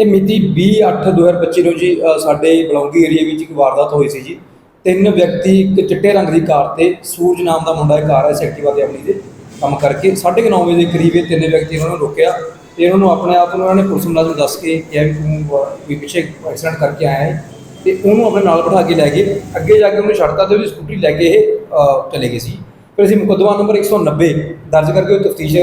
ਇਹ ਮਿਤੀ 20/8/2025 ਨੂੰ ਜੀ ਸਾਡੇ ਬਲੌਂਗੀ ਏਰੀਆ ਵਿੱਚ ਇੱਕ ਵਾਰਦਾਤ ਹੋਈ ਸੀ ਜੀ। ਤਿੰਨ ਵਿਅਕਤੀ ਇੱਕ ਚਿੱਟੇ ਰੰਗ ਦੀ ਕਾਰ ਤੇ ਸੂਰਜ ਨਾਮ ਦਾ ਮੁੰਡਾ ਇਹ ਕਾਰ ਹੈ ਐਕਟਿਵਾ ਤੇ ਆਪਣੀ ਦੇ ਕੰਮ ਕਰਕੇ 9:30 ਵਜੇ ਦੇ ਕਰੀਬ ਇਹ ਤਿੰਨ ਵਿਅਕਤੀ ਉਹਨਾਂ ਨੂੰ ਰੋਕਿਆ ਤੇ ਉਹਨਾਂ ਨੂੰ ਆਪਣੇ ਆਪ ਨੂੰ ਉਹਨਾਂ ਨੇ ਪੁਲਿਸ ਮੁਲਾਜ਼ਮ ਦੱਸ ਕੇ ਕਿਹਾ ਵੀ ਤੂੰ ਵੀ ਪਿੱਛੇ ਐਕਸੀਡੈਂਟ ਕਰਕੇ ਆਇਆ ਹੈ ਤੇ ਉਹਨੂੰ ਆਪਣੇ ਨਾਲ ਬਿਠਾ ਕੇ ਲੈ ਗਏ। ਅੱਗੇ ਜਾ ਕੇ ਉਹਨੂੰ ਛੱਡਤਾ ਤੇ ਉਹਦੀ ਸਕੂਟਰੀ ਲੈ ਕੇ ਇਹ ਚਲੇ ਗਏ ਸੀ। ਫਿਰ ਅਸੀਂ ਮੁਕੱਦਮਾ ਨੰਬਰ 190 ਦਰਜ ਕਰਕੇ ਉਹ ਤਫਤੀਸ਼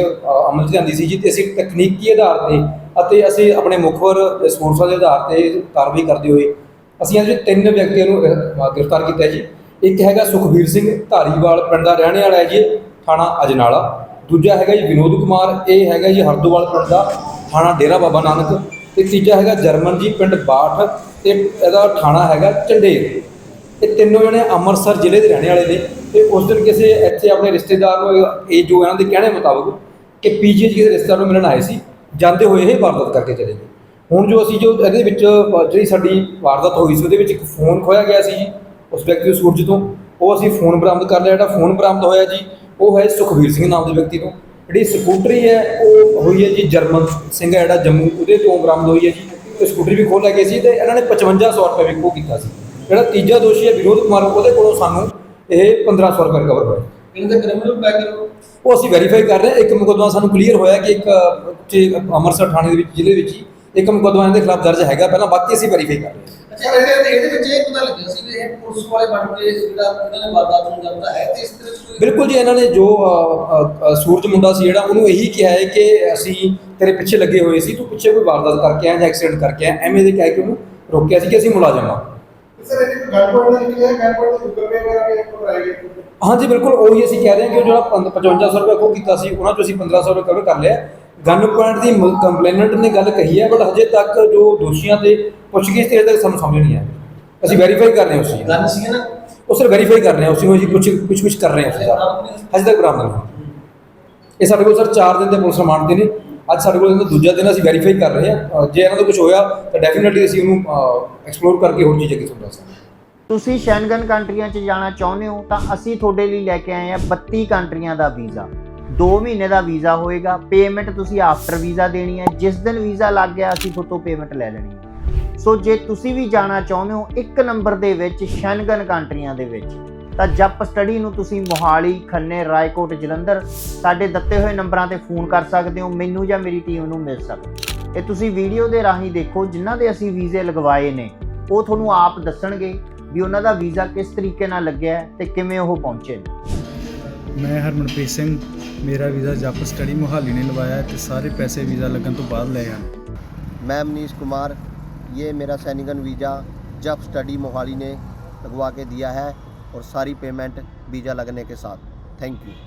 ਅਮਲ 'ਚ ਲਿਆਂਦੀ ਸੀ ਜੀ ਤੇ ਅਸੀਂ ਤਕਨੀਕੀ ਆਧਾਰ ਤੇ ਅਤੇ ਅਸੀਂ ਆਪਣੇ ਮੁਖਬਰ ਸਪੋਰਟਸਾਂ ਦੇ ਆਧਾਰ ਤੇ ਕਾਰਵਾਈ ਕਰਦੇ ਹੋਏ ਅਸੀਂ ਅੱਜ ਤਿੰਨ ਵਿਅਕਤੀਆਂ ਨੂੰ ਗ੍ਰਿਫਤਾਰ ਕੀਤਾ ਜੀ। ਇੱਕ ਹੈਗਾ ਸੁਖਬੀਰ ਸਿੰਘ ਧਾਰੀਵਾਲ, ਪਿੰਡ ਦਾ ਰਹਿਣ ਵਾਲਾ ਹੈ ਜੀ, ਥਾਣਾ ਅਜਨਾਲਾ। ਦੂਜਾ ਹੈਗਾ ਜੀ ਵਿਨੋਦ ਕੁਮਾਰ, ਇਹ ਹੈਗਾ ਜੀ ਹਰਦੋਵਾਲ ਪਿੰਡ ਦਾ, ਥਾਣਾ ਡੇਰਾ ਬਾਬਾ ਨਾਨਕ। ਤੇ ਤੀਜਾ ਹੈਗਾ ਜਰਮਨ ਜੀ ਪਿੰਡ ਬਾਠ, ਤੇ ਇਹਦਾ ਥਾਣਾ ਹੈਗਾ ਝੰਡੇਰ। ਇਹ ਤਿੰਨੋਂ ਜਣੇ ਅੰਮ੍ਰਿਤਸਰ ਜ਼ਿਲ੍ਹੇ ਦੇ ਰਹਿਣੇ ਵਾਲੇ ਨੇ ਤੇ ਉਸ ਦਿਨ ਕਿਸੇ ਇੱਥੇ ਆਪਣੇ ਰਿਸ਼ਤੇਦਾਰ ਨੂੰ, ਇਹ- ਜੋ ਇਹਨਾਂ ਦੇ ਕਹਿਣੇ ਮੁਤਾਬਕ ਕਿ ਪੀਜੀਏ ਕਿਸੇ ਰਿਸ਼ਤੇਦਾਰ ਨੂੰ ਮਿਲਣ ਆਏ ਸੀ। ਜਾਂਦੇ ਹੋਏ ਇਹ ਵਾਰਦਾਤ ਕਰਕੇ ਚਲੇ ਗਏ। ਹੁਣ ਜੋ ਅਸੀਂ ਜੋ ਇਹਦੇ ਵਿੱਚ, ਜਿਹੜੀ ਸਾਡੀ ਵਾਰਦਾਤ ਹੋਈ ਸੀ, ਉਹਦੇ ਵਿੱਚ ਇੱਕ ਫੋਨ ਖੋਇਆ ਗਿਆ ਸੀ ਜੀ, ਉਸ ਵਿਅਕਤੀ ਨੂੰ ਸੂਰਜ ਤੋਂ। ਉਹ ਅਸੀਂ ਫੋਨ ਬਰਾਮਦ ਕਰ ਲਿਆ, ਜਿਹੜਾ ਫੋਨ ਬਰਾਮਦ ਹੋਇਆ ਜੀ, ਉਹ ਹੈ ਸੁਖਵੀਰ ਸਿੰਘ ਨਾਮ ਦੇ ਵਿਅਕਤੀ ਤੋਂ। ਜਿਹੜੀ ਸਕੂਟਰੀ ਹੈ, ਉਹ ਹੋਈ ਹੈ ਜੀ ਜਰਮਨ ਸਿੰਘ ਹੈ, ਜਿਹੜਾ ਜੰਮੂ, ਉਹਦੇ ਤੋਂ ਬਰਾਮਦ ਹੋਈ ਹੈ ਜੀ। ਤੇ ਸਕੂਟਰੀ ਵੀ ਖੋਲ ਲੈ ਗਏ ਸੀ ਤੇ ਇਹਨਾਂ ਨੇ 5500 ਰੁਪਏ ਵਿਕੋ ਕੀਤਾ ਸੀ। ਜਿਹੜਾ ਤੀਜਾ ਦੋਸ਼ੀ ਹੈ ਵਿਨੋਦ ਕੁਮਾਰ, ਉਹਦੇ ਕੋਲੋਂ ਸਾਨੂੰ ਇਹ 1500 ਰੁਪਏ ਰਿਕਵਰ ਹੋਇਆ। ਇਹਨਾਂ ਦਾ ਕ੍ਰਿਮੀਨਲ ਬੈਕਗ੍ਰਾਉਂਡ ਉਹ ਅਸੀਂ ਵੈਰੀਫਾਈ ਕਰ ਰਹੇ ਹਾਂ। ਇੱਕ ਮੁਕੱਦਮਾ ਸਾਨੂੰ ਕਲੀਅਰ ਹੋਇਆ ਕਿ ਇੱਕ ਉੱਥੇ ਅੰਮ੍ਰਿਤਸਰ ਥਾਣੇ ਦੇ ਵਿੱਚ ਜ਼ਿਲ੍ਹੇ ਵਿੱਚ ਹੀ ਇੱਕ ਮੁਕੱਦਮਾ ਇਹਨਾਂ ਦੇ ਖਿਲਾਫ ਦਰਜ ਹੈਗਾ। ਪਹਿਲਾਂ ਬਾਕੀ ਅਸੀਂ ਵੈਰੀਫਾਈ ਕਰ ਰਹੇ ਹਾਂ। ਅੱਛਾ ਇਹਦੇ ਇਹਦੇ ਵਿੱਚ ਇਹ ਪਤਾ ਲੱਗਿਆ ਸੀ ਵੀ ਇਹ ਪੁਲਿਸ ਵਾਲੇ ਬਣ ਕੇ ਜਿਹੜਾ ਇਹਨਾਂ ਨੇ ਵਾਰਦਾਤ ਨੂੰ ਕਰਤਾ ਹੈ ਤੇ ਇਸ ਤਰ੍ਹਾਂ ਬਿਲਕੁਲ ਜੀ ਇਹਨਾਂ ਨੇ ਜੋ ਸੂਰਜ ਮੁੰਡਾ ਸੀ ਜਿਹੜਾ ਉਹਨੂੰ ਇਹੀ ਕਿਹਾ ਹੈ ਕਿ ਅਸੀਂ ਤੇਰੇ ਪਿੱਛੇ ਲੱਗੇ ਹੋਏ ਸੀ ਤੂੰ ਪਿੱਛੇ ਕੋਈ ਵਾਰਦਾਤ ਕਰਕੇ ਆਇਆ ਜਾਂ ਐਕਸੀਡੈਂਟ ਕਰਕੇ ਆਇਆ ਐਵੇਂ ਦੇ ਕਹਿ ਕੇ ਉਹਨੂੰ ਰੋਕਿਆ ਸੀ ਕਿ ਅਸੀਂ ਮੁਲਾਜ਼ਮ ਹਾਂ। ਸਰ ਇਹ ਗਨਪੋਇੰਟ ਦਾ ਨਿਕਲਿਆ ਗਨਪੋਇੰਟ ਦਾ ਗੂਗਲ ਪੇ ਵਗੈਰਾ ਵੀ ਕਰਾਇਆ ਗਿਆ ਹਾਂਜੀ ਬਿਲਕੁਲ ਉਹੀ ਅਸੀਂ ਕਹਿ ਰਹੇ ਹਾਂ ਕਿ ਜਿਹੜਾ ਪੰਦ- 5500 ਰੁਪਏ ਖੋ ਕੀਤਾ ਸੀ ਉਹਨਾਂ ਚੋਂ ਅਸੀਂ 1500 ਰੁਪਏ ਕਵਰ ਕਰ ਲਿਆ। ਗਨ ਪੁਆਇੰਟ ਦੀ ਕੰਪਲੇਨੈਂਟ ਨੇ ਗੱਲ ਕਹੀ ਹੈ ਬਟ ਹਜੇ ਤੱਕ ਜੋ ਦੋਸ਼ੀਆਂ ਤੇ ਪੁੱਛਗਿੱਛ ਤੇ ਹਜੇ ਤੱਕ ਸਾਨੂੰ ਸਮਝ ਨਹੀਂ ਆਇਆ ਅਸੀਂ ਵੈਰੀਫਾਈ ਕਰ ਰਹੇ ਹਾਂ ਉਸ ਚੀਜ਼ ਗਨ ਸੀ ਨਾ? ਉਹ ਸਰ ਵੈਰੀਫਾਈ ਕਰ ਰਹੇ ਹਾਂ ਉਸ ਨੂੰ ਅਸੀਂ ਪੁੱਛ ਪੁੱਛ ਪੁੱਛ ਕਰ ਰਹੇ ਹਾਂ ਹਜੇ ਤੱਕ ਬਰਾਮਦ ਨਹੀਂ। ਇਹ ਸਾਡੇ ਕੋਲ ਸਰ 4 ਦਿਨ ਦੇ ਪੁਲਿਸ ਰਿਮਾਂਡ ਦੇ ਨੇ। ਅੱਜ ਸਾਡੇ ਕੋਲ ਇਹਦਾ ਦੂਜਾ ਦਿਨ ਅਸੀਂ ਵੈਰੀਫਾਈ ਕਰ ਰਹੇ ਹਾਂ। ਜੇ ਇਹਨਾਂ ਦਾ ਕੁਝ ਹੋਇਆ, ਤਾਂ ਡੈਫੀਨਿਟਲੀ ਅਸੀਂ ਉਹਨੂੰ ਐਕਸਪਲੋਰ ਕਰਕੇ ਹੋਰ ਚੀਜ਼ਾਂ ਕਿਥੋਂ ਦੱਸ ਸਕਦੇ ਤੁਸੀਂ ਸ਼ੈਂਗਨ ਕੰਟਰੀਆਂ 'ਚ ਜਾਣਾ ਚਾਹੁੰਦੇ ਹੋ, ਤਾਂ ਅਸੀਂ ਤੁਹਾਡੇ ਲਈ ਲੈ ਕੇ ਆਏ ਹਾਂ 32 ਕੰਟਰੀਆਂ ਦਾ ਵੀਜ਼ਾ। 2 ਮਹੀਨੇ ਦਾ ਵੀਜ਼ਾ ਹੋਏਗਾ ਪੇਮੈਂਟ ਤੁਸੀਂ ਆਫਟਰ ਵੀਜ਼ਾ ਦੇਣੀ ਹੈ। ਜਿਸ ਦਿਨ ਵੀਜ਼ਾ ਲੱਗ ਗਿਆ, ਅਸੀਂ ਤੁਹਾਡੇ ਪੇਮੈਂਟ ਲੈ ਲੈਣੀ ਹੈ। ਸੋ ਜੇ ਤੁਸੀਂ ਵੀ ਜਾਣਾ ਚਾਹੁੰਦੇ ਹੋ, ਇੱਕ ਨੰਬਰ ਦੇ ਵਿੱਚ ਸ਼ੈਂਗਨ ਕੰਟਰੀਆਂ ਦੇ ਵਿੱਚ ਤਾਂ ਜਪ ਸਟੱਡੀ ਨੂੰ ਤੁਸੀਂ ਮੋਹਾਲੀ ਖੰਨੇ ਰਾਏਕੋਟ ਜਲੰਧਰ ਸਾਡੇ ਦਿੱਤੇ ਹੋਏ ਨੰਬਰਾਂ ਤੇ ਫੋਨ ਕਰ ਸਕਦੇ ਹੋ ਮੈਨੂੰ ਜਾਂ ਮੇਰੀ ਟੀਮ ਨੂੰ ਮਿਲ ਸਕਦੇ ਹੋ। ਇਹ ਤੁਸੀਂ ਵੀਡੀਓ ਦੇ ਰਾਹੀਂ ਦੇਖੋ ਜਿਨ੍ਹਾਂ ਦੇ ਅਸੀਂ ਵੀਜ਼ੇ ਲਗਵਾਏ ਨੇ ਉਹ ਤੁਹਾਨੂੰ ਆਪ ਦੱਸਣਗੇ ਵੀ ਉਹਨਾਂ ਦਾ ਵੀਜ਼ਾ ਕਿਸ ਤਰੀਕੇ ਨਾਲ ਲੱਗਿਆ ਹੈ ਤੇ ਕਿਵੇਂ ਉਹ ਪਹੁੰਚੇ ਨੇ ਮੈਂ ਹਰਮਨਪ੍ਰੀਤ ਸਿੰਘ ਮੇਰਾ ਵੀਜ਼ਾ ਜੱਪ ਸਟੱਡੀ ਮੁਹਾਲੀ ਨੇ ਲਵਾਇਆ ਹੈ ਤੇ ਸਾਰੇ ਪੈਸੇ ਵੀਜ਼ਾ ਲੱਗਣ ਤੋਂ ਬਾਅਦ ਲਏ ਹਨ मैं मनीष कुमार ये मेरा सैनिकन वीज़ा जब स्टडी मोहाली ने लगवा के दिया है और सारी पेमेंट वीज़ा लगने के साथ थैंक यू